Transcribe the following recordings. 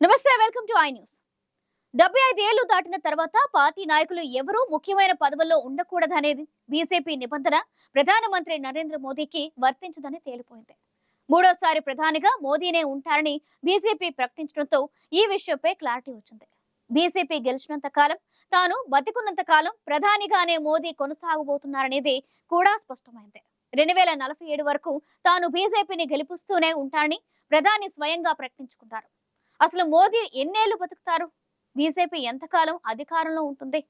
నమస్తే welcome to I news. డెబ్బై ఐదేళ్ళు దాటిన తర్వాత పార్టీ నాయకులు ఎవరూ ముఖ్యమైన పదవుల్లో ఉండకూడదనేది బీజేపీ నిబంధన. ప్రధానమంత్రి నరేంద్ర మోదీకి వర్తించదని తేలిపోయింది. మూడోసారి ప్రధానిగా మోదీనే ఉంటారని బీజేపీ ప్రకటించడంతో ఈ విషయంపై క్లారిటీ వచ్చింది. బీజేపీ గెలిచినంత కాలం తాను బతికున్నంత కాలం ప్రధానిగానే మోదీ కొనసాగబోతున్నారనేది కూడా స్పష్టమైంది. రెండు వేల నలభై ఏడు వరకు తాను బీజేపీని గెలిపిస్తూనే ఉంటారని ప్రధాని స్వయంగా ప్రకటించుకున్నారు. అసలు మోదీ ఎన్నేళ్ళు బతుకుతారు? బీజేపీ ఎంతకాలం అధికారంలో ఉంటుంది?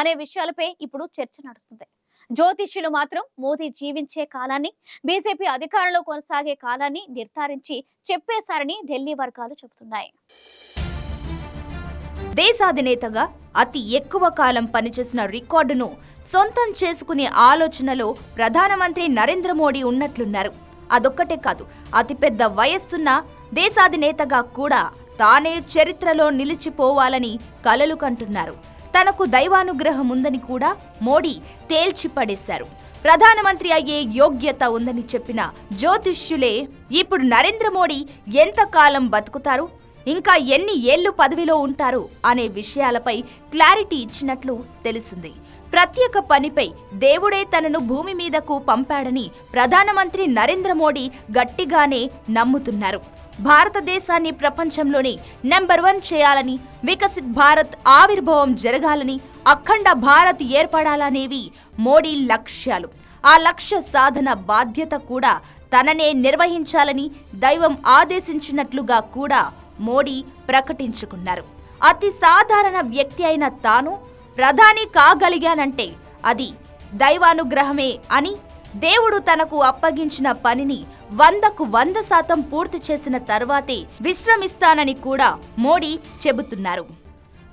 అనే విషయాలపై ఇప్పుడు చర్చ నడుస్తుంది. జ్యోతిష్యులు మాత్రం మోదీ జీవించే కాలాన్ని బీజేపీ అధికారంలో కొనసాగే కాలాన్ని నిర్ధారించి చెప్పేశారని ఢిల్లీ వర్గాలు చెబుతున్నాయి. దేశాధినేతగా అతి ఎక్కువ కాలం పనిచేసిన రికార్డును సొంతం చేసుకునే ఆలోచనలో ప్రధానమంత్రి నరేంద్ర మోడీ ఉన్నట్లున్నారు. అదొక్కటే కాదు అతిపెద్ద వయస్సున్న దేశాధినేతగా కూడా తానే చరిత్రలో నిలిచిపోవాలని కలలు కంటున్నారు. తనకు దైవానుగ్రహం ఉందని కూడా మోడీ తేల్చిపడేశారు. ప్రధానమంత్రి అయ్యే యోగ్యత ఉందని చెప్పిన జ్యోతిష్యులే ఇప్పుడు నరేంద్ర మోడీ ఎంతకాలం బతుకుతారు? ఇంకా ఎన్ని ఏళ్ళు పదవిలో ఉంటారు? అనే విషయాలపై క్లారిటీ ఇచ్చినట్లు తెలిసింది. ప్రత్యేక పనిపై దేవుడే తనను భూమి మీదకు పంపాడని ప్రధానమంత్రి నరేంద్ర మోడీ గట్టిగానే నమ్ముతున్నారు. భారతదేశాన్ని ప్రపంచంలోనే నెంబర్ వన్ చేయాలని వికసిత్ భారత్ ఆవిర్భావం జరగాలని అఖండ భారత్ ఏర్పడాలనేవి మోడీ లక్ష్యాలు. ఆ లక్ష్య సాధన బాధ్యత కూడా తననే నిర్వహించాలని దైవం ఆదేశించినట్లుగా కూడా మోడీ ప్రకటించుకున్నారు. అతి సాధారణ వ్యక్తి అయిన తాను ప్రధాని కాగలిగానంటే అది దైవానుగ్రహమే అని దేవుడు తనకు అప్పగించిన పనిని వందకు వంద శాతం పూర్తి చేసిన తర్వాతే విశ్రమిస్తానని కూడా మోడీ చెబుతున్నారు.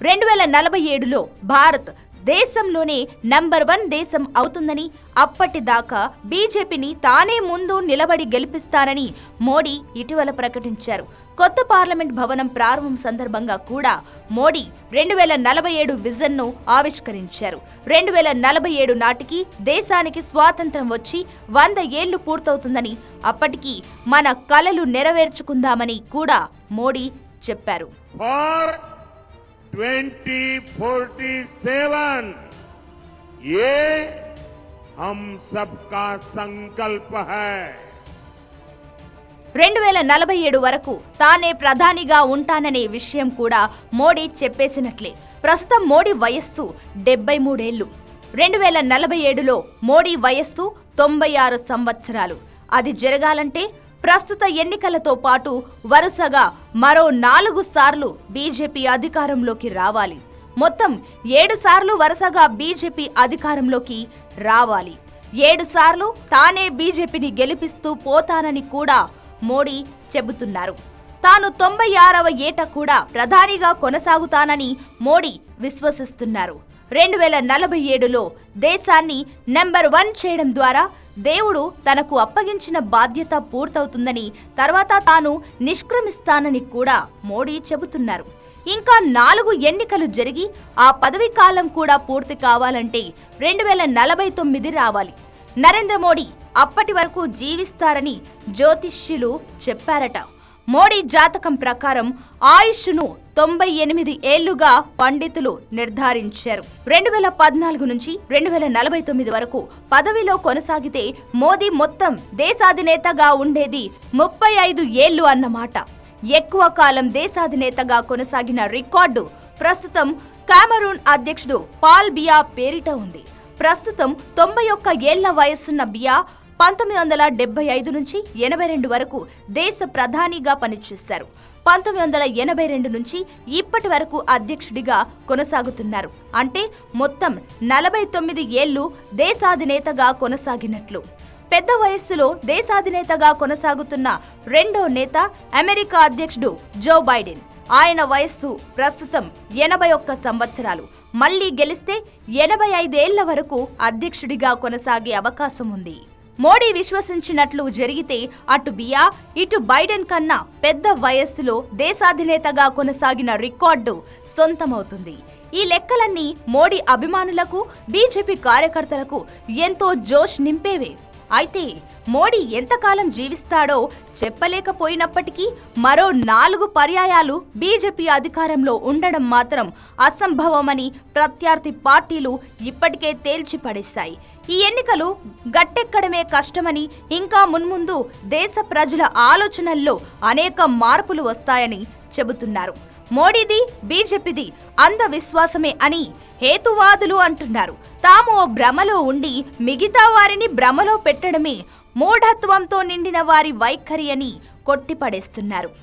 రెండు వేల నలభై ఏడులో భారత్ దేశంలోనే నంబర్ వన్ దేశం అవుతుందని అప్పటిదాకా బీజేపీని తానే ముందు నిలబడి గెలిపిస్తానని మోడీ ఇటీవల ప్రకటించారు. కొత్త పార్లమెంట్ భవనం ప్రారంభం సందర్భంగా కూడా మోడీ రెండు వేల నలభై ఏడు విజన్ను ఆవిష్కరించారు. రెండు వేల నలభై ఏడు నాటికి దేశానికి స్వాతంత్రం వచ్చి వంద ఏళ్ళు పూర్తవుతుందని అప్పటికి మన కలలు నెరవేర్చుకుందామని కూడా మోడీ చెప్పారు. for 2047 ये हम सबका संकल्प है రెండు వేల నలభై ఏడు వరకు తానే ప్రధానిగా ఉంటాననే విషయం కూడా మోడీ చెప్పేసినట్లే ప్రస్తుతం మోడీ వయస్సు డెబ్బై మూడేళ్లు రెండు వేల నలభై ఏడులో మోడీ వయస్సు తొంభై ఆరు సంవత్సరాలు అది జరగాలంటే ప్రస్తుత ఎన్నికలతో పాటు వరుసగా మరో నాలుగు సార్లు బీజేపీ అధికారంలోకి రావాలి. మొత్తం ఏడు సార్లు వరుసగా బీజేపీ అధికారంలోకి రావాలి. ఏడు సార్లు తానే బీజేపీని గెలిపిస్తూ పోతానని కూడా మోడీ చెబుతున్నారు. తాను తొంభై ఆరవ ఏట కూడా ప్రధానిగా కొనసాగుతానని మోడీ విశ్వసిస్తున్నారు. రెండు వేల నలభై ఏడులో దేశాన్ని నెంబర్ వన్ చేయడం ద్వారా దేవుడు తనకు అప్పగించిన బాధ్యత పూర్తవుతుందని తర్వాత తాను నిష్క్రమిస్తానని కూడా మోడీ చెబుతున్నారు. ఇంకా నాలుగు ఎన్నికలు జరిగి ఆ పదవీ కాలం కూడా పూర్తి కావాలంటే రెండు వేల నలభై తొమ్మిది రావాలి. నరేంద్ర మోడీ అప్పటి వరకు జీవిస్తారని జ్యోతిష్యులు చెప్పారట. మోడీ జాతకం ప్రకారం ఆయుష్ను తొంభై ఎనిమిది ఏళ్ళుగా పండితులు నిర్ధారించారు. రెండు వేల పద్నాలుగు నుంచి రెండు వేల నలభై తొమ్మిది వరకు పదవిలో కొనసాగితే మోదీ మొత్తం దేశాధినేతగా ఉండేది ముప్పై ఐదు ఏళ్ళు అన్నమాట. ఎక్కువ కాలం దేశాధినేతగా కొనసాగిన రికార్డు ప్రస్తుతం కామరూన్ అధ్యక్షుడు పాల్ బియా పేరిట ఉంది. ప్రస్తుతం తొంభై ఒక్క ఏళ్ళ వయస్సున్న బియా పంతొమ్మిది వందల డెబ్బై ఐదు నుంచి ఎనభై రెండు వరకు దేశ ప్రధానిగా పనిచేశారు. పంతొమ్మిది వందల ఎనభై రెండు నుంచి ఇప్పటి వరకు అధ్యక్షుడిగా కొనసాగుతున్నారు. అంటే మొత్తం నలభై తొమ్మిది ఏళ్ళు దేశాధినేతగా కొనసాగినట్లు. పెద్ద వయస్సులో దేశాధినేతగా కొనసాగుతున్న రెండో నేత అమెరికా అధ్యక్షుడు జో బైడెన్. ఆయన వయస్సు ప్రస్తుతం ఎనభై ఒక్క సంవత్సరాలు. మళ్ళీ గెలిస్తే ఎనభై ఐదేళ్ళ వరకు అధ్యక్షుడిగా కొనసాగే అవకాశం ఉంది. మోడీ విశ్వసించినట్లు జరిగితే అటు బియా ఇటు బైడెన్ కన్నా పెద్ద వయస్సులో దేశాధినేతగా కొనసాగిన రికార్డు సొంతమవుతుంది. ఈ లెక్కలన్నీ మోడీ అభిమానులకు బీజేపీ కార్యకర్తలకు ఎంతో జోష్ నింపేవే. అయితే మోడీ ఎంతకాలం జీవిస్తాడో చెప్పలేకపోయినప్పటికీ మరో నాలుగు పర్యాయాలు బీజేపీ అధికారంలో ఉండడం మాత్రం అసంభవమని ప్రత్యర్థి పార్టీలు ఇప్పటికే తేల్చిపడేశాయి. ఈ ఎన్నికలు గట్టెక్కడమే కష్టమని ఇంకా మున్ముందు దేశ ప్రజల ఆలోచనల్లో అనేక మార్పులు వస్తాయని చెబుతున్నారు. మోడీది బీజేపీది అంధవిశ్వాసమే అని హేతువాదులు అంటున్నారు. తాము ఓ భ్రమలో ఉండి మిగతా వారిని భ్రమలో పెట్టడమే మూఢత్వంతో నిండిన వారి వైఖరి అని కొట్టిపడేస్తున్నారు.